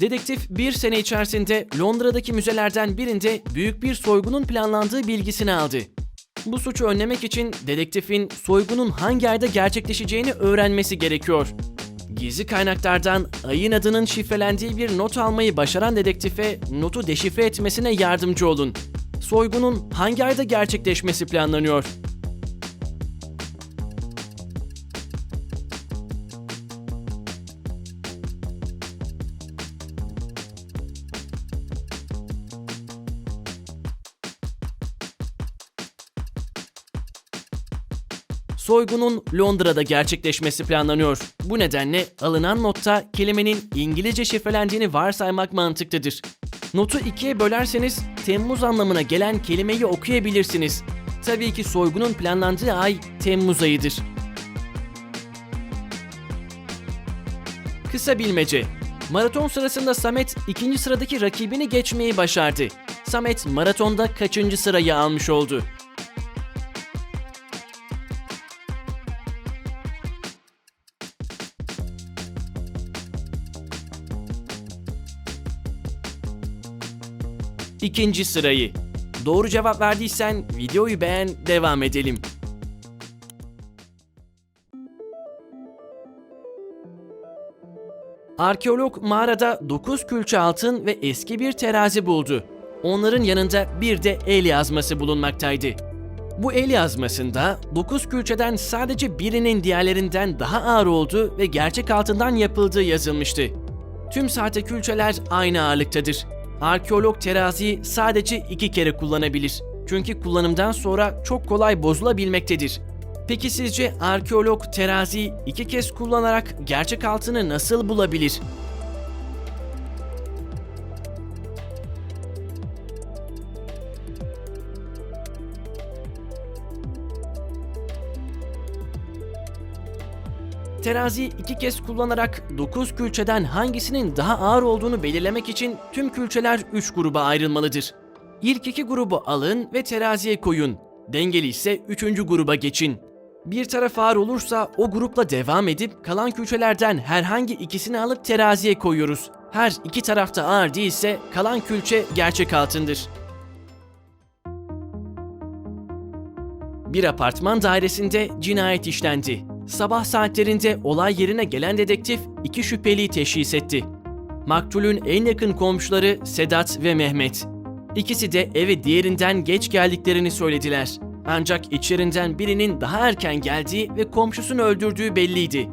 Dedektif bir sene içerisinde Londra'daki müzelerden birinde büyük bir soygunun planlandığı bilgisini aldı. Bu suçu önlemek için dedektifin soygunun hangi ayda gerçekleşeceğini öğrenmesi gerekiyor. Gizli kaynaklardan ayın adının şifrelendiği bir not almayı başaran dedektife notu deşifre etmesine yardımcı olun. Soygunun hangi ayda gerçekleşmesi planlanıyor? Soygunun Londra'da gerçekleşmesi planlanıyor. Bu nedenle alınan notta kelimenin İngilizce şifrelendiğini varsaymak mantıklıdır. Notu ikiye bölerseniz Temmuz anlamına gelen kelimeyi okuyabilirsiniz. Tabii ki soygunun planlandığı ay Temmuz ayıdır. Kısa bilmece. Maraton sırasında Samet ikinci sıradaki rakibini geçmeyi başardı. Samet maratonda kaçıncı sırayı almış oldu? İkinci sırayı. Doğru cevap verdiysen videoyu beğen, devam edelim. Arkeolog mağarada 9 külçe altın ve eski bir terazi buldu. Onların yanında bir de el yazması bulunmaktaydı. Bu el yazmasında 9 külçeden sadece birinin diğerlerinden daha ağır olduğu ve gerçek altından yapıldığı yazılmıştı. Tüm sahte külçeler aynı ağırlıktadır. Arkeolog teraziyi sadece iki kere kullanabilir. Çünkü kullanımdan sonra çok kolay bozulabilmektedir. Peki sizce arkeolog teraziyi iki kez kullanarak gerçek altını nasıl bulabilir? Teraziyi iki kez kullanarak 9 külçeden hangisinin daha ağır olduğunu belirlemek için tüm külçeler 3 gruba ayrılmalıdır. İlk iki grubu alın ve teraziye koyun. Dengeli ise 3. gruba geçin. Bir taraf ağır olursa o grupla devam edip kalan külçelerden herhangi ikisini alıp teraziye koyuyoruz. Her iki tarafta ağır değilse kalan külçe gerçek altındır. Bir apartman dairesinde cinayet işlendi. Sabah saatlerinde olay yerine gelen dedektif iki şüpheliyi teşhis etti. Maktulün en yakın komşuları Sedat ve Mehmet. İkisi de eve diğerinden geç geldiklerini söylediler. Ancak içlerinden birinin daha erken geldiği ve komşusunu öldürdüğü belliydi.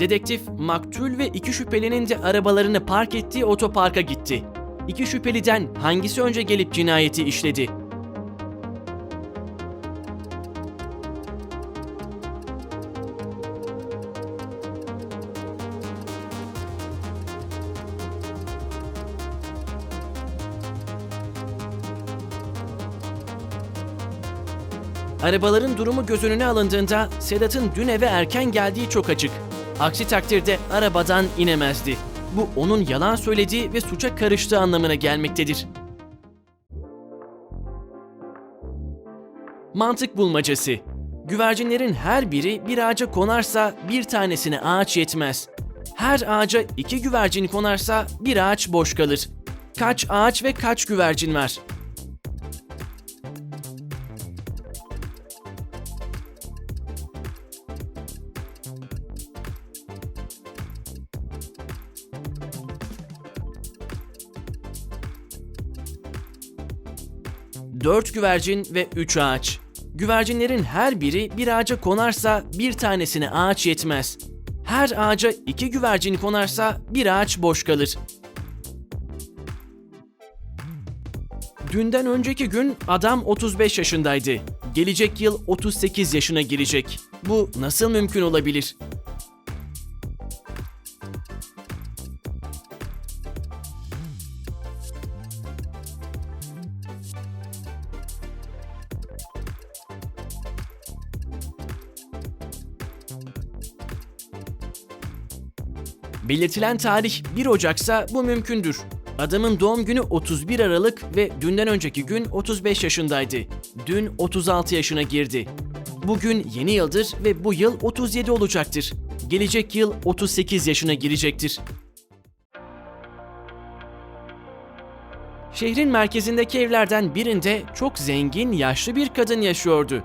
Dedektif maktul ve iki şüphelinin de arabalarını park ettiği otoparka gitti. İki şüpheliden hangisi önce gelip cinayeti işledi? Arabaların durumu göz önüne alındığında Sedat'ın dün eve erken geldiği çok açık. Aksi takdirde arabadan inemezdi. Bu onun yalan söylediği ve suça karıştığı anlamına gelmektedir. Mantık bulmacası. Güvercinlerin her biri bir ağaca konarsa bir tanesine ağaç yetmez. Her ağaca iki güvercin konarsa bir ağaç boş kalır. Kaç ağaç ve kaç güvercin var? Dört güvercin ve üç ağaç. Güvercinlerin her biri bir ağaca konarsa bir tanesine ağaç yetmez. Her ağaca iki güvercin konarsa bir ağaç boş kalır. Dünden önceki gün adam 35 yaşındaydı. Gelecek yıl 38 yaşına girecek. Bu nasıl mümkün olabilir? Belirtilen tarih 1 Ocak'sa bu mümkündür. Adamın doğum günü 31 Aralık ve dünden önceki gün 35 yaşındaydı. Dün 36 yaşına girdi. Bugün yeni yıldır ve bu yıl 37 olacaktır. Gelecek yıl 38 yaşına girecektir. Şehrin merkezindeki evlerden birinde çok zengin, yaşlı bir kadın yaşıyordu.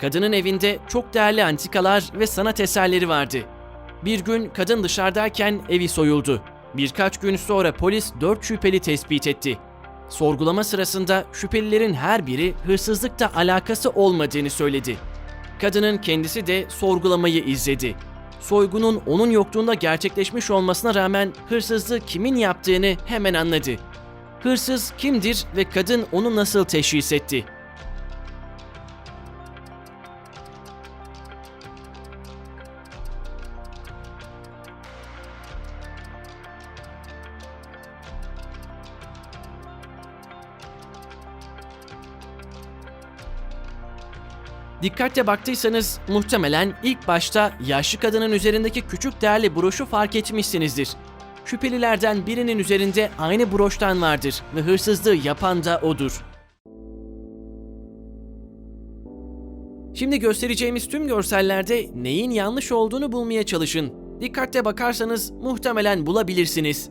Kadının evinde çok değerli antikalar ve sanat eserleri vardı. Bir gün kadın dışarıdayken evi soyuldu. Birkaç gün sonra polis dört şüpheli tespit etti. Sorgulama sırasında şüphelilerin her biri hırsızlıkla alakası olmadığını söyledi. Kadının kendisi de sorgulamayı izledi. Soygunun onun yokluğunda gerçekleşmiş olmasına rağmen hırsızlığı kimin yaptığını hemen anladı. Hırsız kimdir ve kadın onu nasıl teşhis etti? Dikkatle baktıysanız muhtemelen ilk başta yaşlı kadının üzerindeki küçük değerli broşu fark etmişsinizdir. Şüphelilerden birinin üzerinde aynı broştan vardır ve hırsızlığı yapan da odur. Şimdi göstereceğimiz tüm görsellerde neyin yanlış olduğunu bulmaya çalışın. Dikkatle bakarsanız muhtemelen bulabilirsiniz.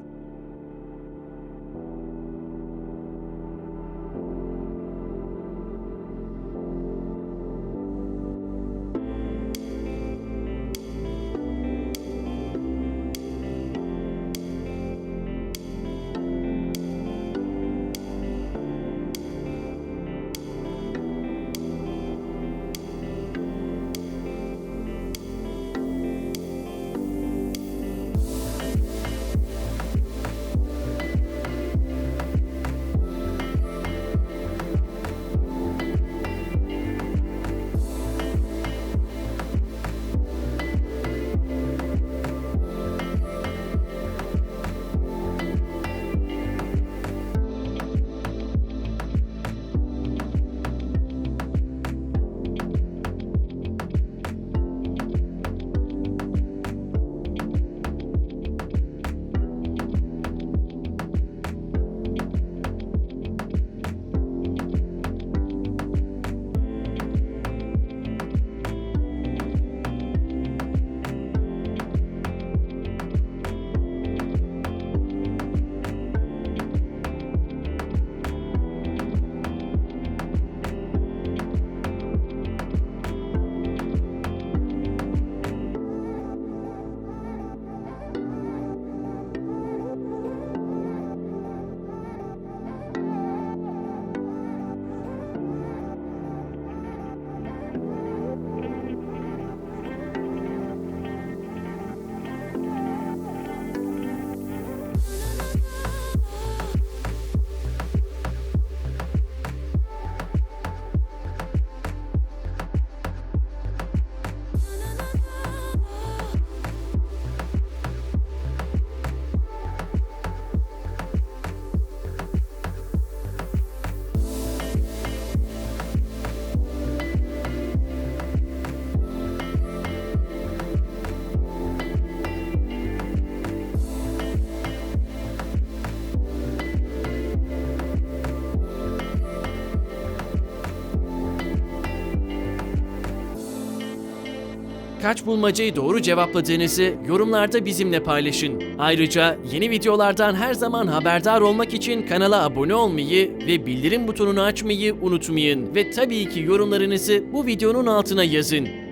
Kaç bulmacayı doğru cevapladığınızı yorumlarda bizimle paylaşın. Ayrıca yeni videolardan her zaman haberdar olmak için kanala abone olmayı ve bildirim butonunu açmayı unutmayın. Ve tabii ki yorumlarınızı bu videonun altına yazın.